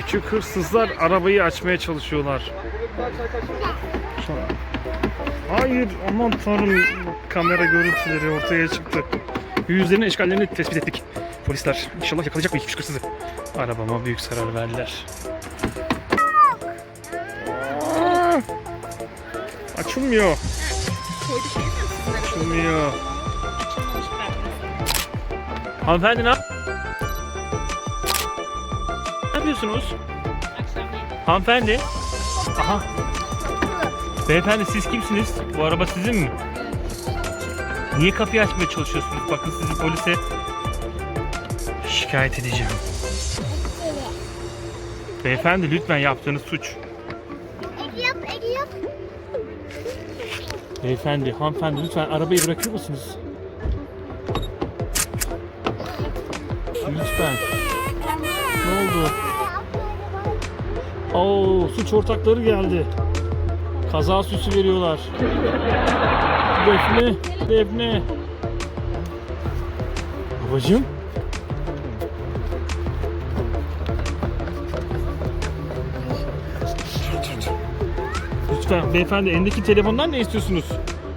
Küçük hırsızlar arabayı açmaya çalışıyorlar. Hayır aman tanrım kamera görüntüleri ortaya çıktı. Yüzlerinin eşkallerini tespit ettik. Polisler inşallah yakalayacak iki küçük hırsızı. Arabama büyük zarar verdiler. Aa! Açılmıyor. Açılmıyor. Hanımefendi Ne yapıyorsunuz? Hanımefendi. Aha. Beyefendi siz kimsiniz? Bu araba sizin mi? Niye kapıyı açmaya çalışıyorsunuz? Bakın sizi polise şikayet edeceğim. Beyefendi lütfen yaptığınız suç. Beyefendi, hanımefendi lütfen arabayı bırakır mısınız? Lütfen. Ne oldu? Oo, suç ortakları geldi. Kaza süsü veriyorlar. Defne, Defne. Babacığım. Lütfen beyefendi elindeki telefondan ne istiyorsunuz?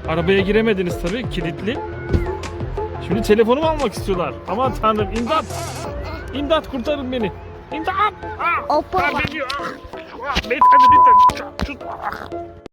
Arabaya giremediniz tabii kilitli. Şimdi telefonumu almak istiyorlar. Aman tanrım imdat. İmdat kurtarın beni. Pinta up! Ah! Opo. Ah, dito! Ah! Ah! Dito! Dito! Dito!